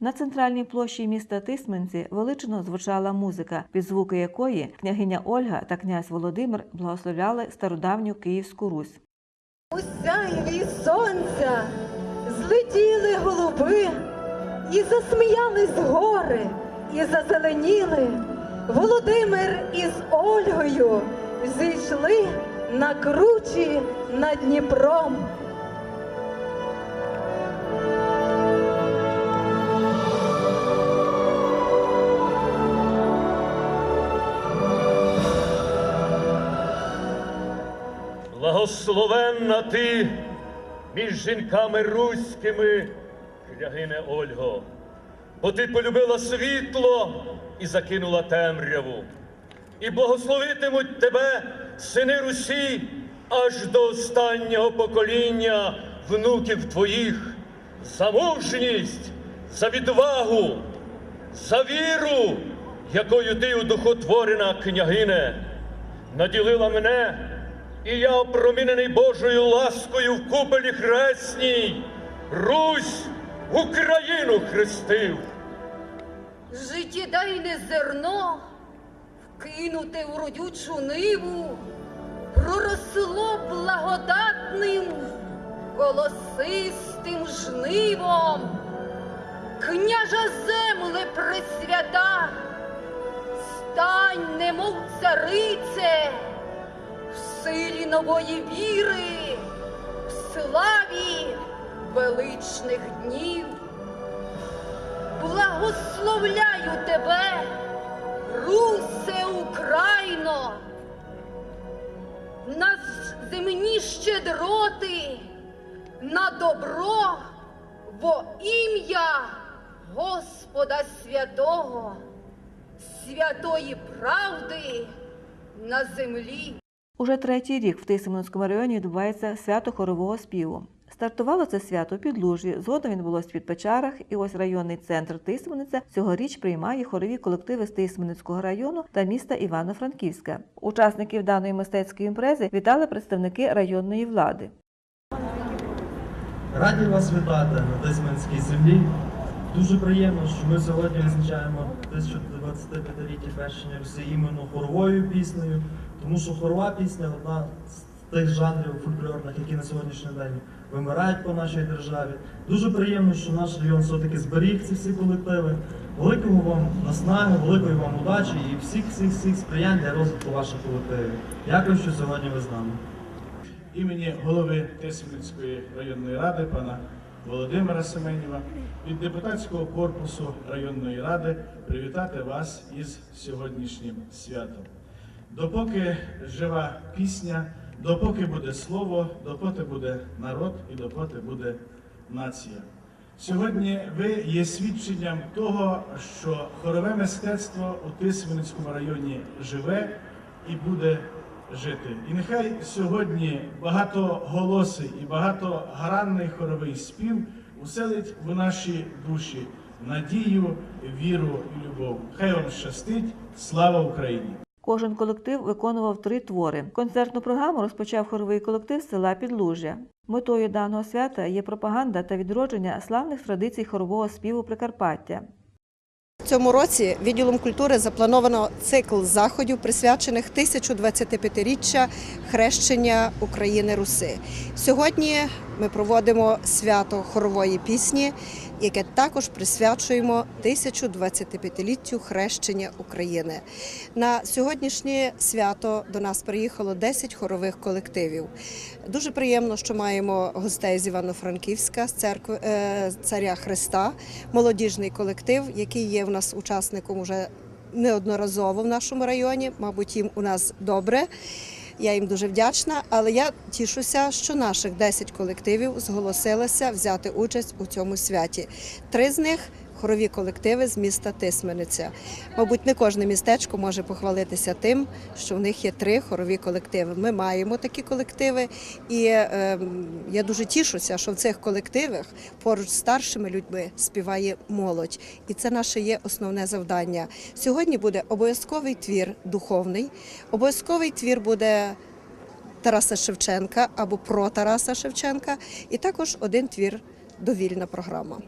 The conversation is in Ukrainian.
На центральній площі міста Тисменці величено звучала музика, під звуки якої княгиня Ольга та князь Володимир благословляли стародавню Київську Русь. У сяйві сонця злетіли голуби, і засміялись гори, і зазеленіли. Володимир із Ольгою зійшли на кручі над Дніпром. Благословенна ти між жінками руськими, княгине Ольго, бо ти полюбила світло і закинула темряву. І благословитимуть тебе сини Русі аж до останнього покоління внуків твоїх за мужність, за відвагу, за віру, якою ти удохотворена княгине наділила мене, і я, опромінений Божою ласкою в купелі хресній, Русь, Україну хрестив. Життєдайне зерно вкинуте у родючу ниву, проросло благодатним, голосистим жнивом. Княжа земле пресвята, стань, немов царице, в силі нової віри, в славі величних днів. Благословляю тебе, Русе Україно, на земні щедроти, на добро во ім'я Господа Святого, святої правди на землі. Уже третій рік в Тисменському районі відбувається свято хорового співу. Стартувало це свято у Підлужі, згодом відбулось в Підпечарах, і ось районний центр Тисмениця цьогоріч приймає хорові колективи з Тисменницького району та міста Івано-Франківська. Учасників даної мистецької імпрези вітали представники районної влади. Раді вас вітати на Тисменській землі. Дуже приємно, що ми сьогодні відзначаємо 1025-ліття хрещення Русі іменно хоровою піснею, тому що хорова пісня одна з тих жанрів фольклорних, які на сьогоднішній день вимирають по нашій державі. Дуже приємно, що наш район все-таки зберіг ці всі колективи. Великого вам наснаги, великої вам удачі і всіх всіх всіх сприянь для розвитку ваших колективів. Дякую, що сьогодні ви з нами. імені голови Тисменської районної ради пана Володимира Семенєва від депутатського корпусу районної ради привітати вас із сьогоднішнім святом. Допоки жива пісня, допоки буде слово, допоки буде народ і допоки буде нація. Сьогодні ви є свідченням того, що хорове мистецтво у Тисменському районі живе і буде жити. І нехай сьогодні багатоголосий і багатогранний хоровий спів уселить в наші душі надію, віру і любов. Хай вам щастить! Слава Україні! Кожен колектив виконував три твори. Концертну програму розпочав хоровий колектив села Підлужжя. Метою даного свята є пропаганда та відродження славних традицій хорового співу Прикарпаття. Цьому році відділом культури заплановано цикл заходів, присвячених 1025-річчя хрещення України Руси. Сьогодні ми проводимо свято хорової пісні, яке також присвячуємо 1025-літтю хрещення України. На сьогоднішнє свято до нас приїхало 10 хорових колективів. Дуже приємно, що маємо гостей з Івано-Франківська, з церкви е, царя Христа, молодіжний колектив, який є в нас учасником уже неодноразово в нашому районі. Мабуть, їм у нас добре. Я їм дуже вдячна, але я тішуся, що наших 10 колективів зголосилися взяти участь у цьому святі. Три з них хорові колективи з міста Тисмениця. Мабуть, не кожне містечко може похвалитися тим, що в них є три хорові колективи. Ми маємо такі колективи, і е, я дуже тішуся, що в цих колективах поруч з старшими людьми співає молодь. І це наше є основне завдання. Сьогодні буде обов'язковий твір духовний, обов'язковий твір буде. Тараса Шевченка або про Тараса Шевченка, і також один твір довільна програма.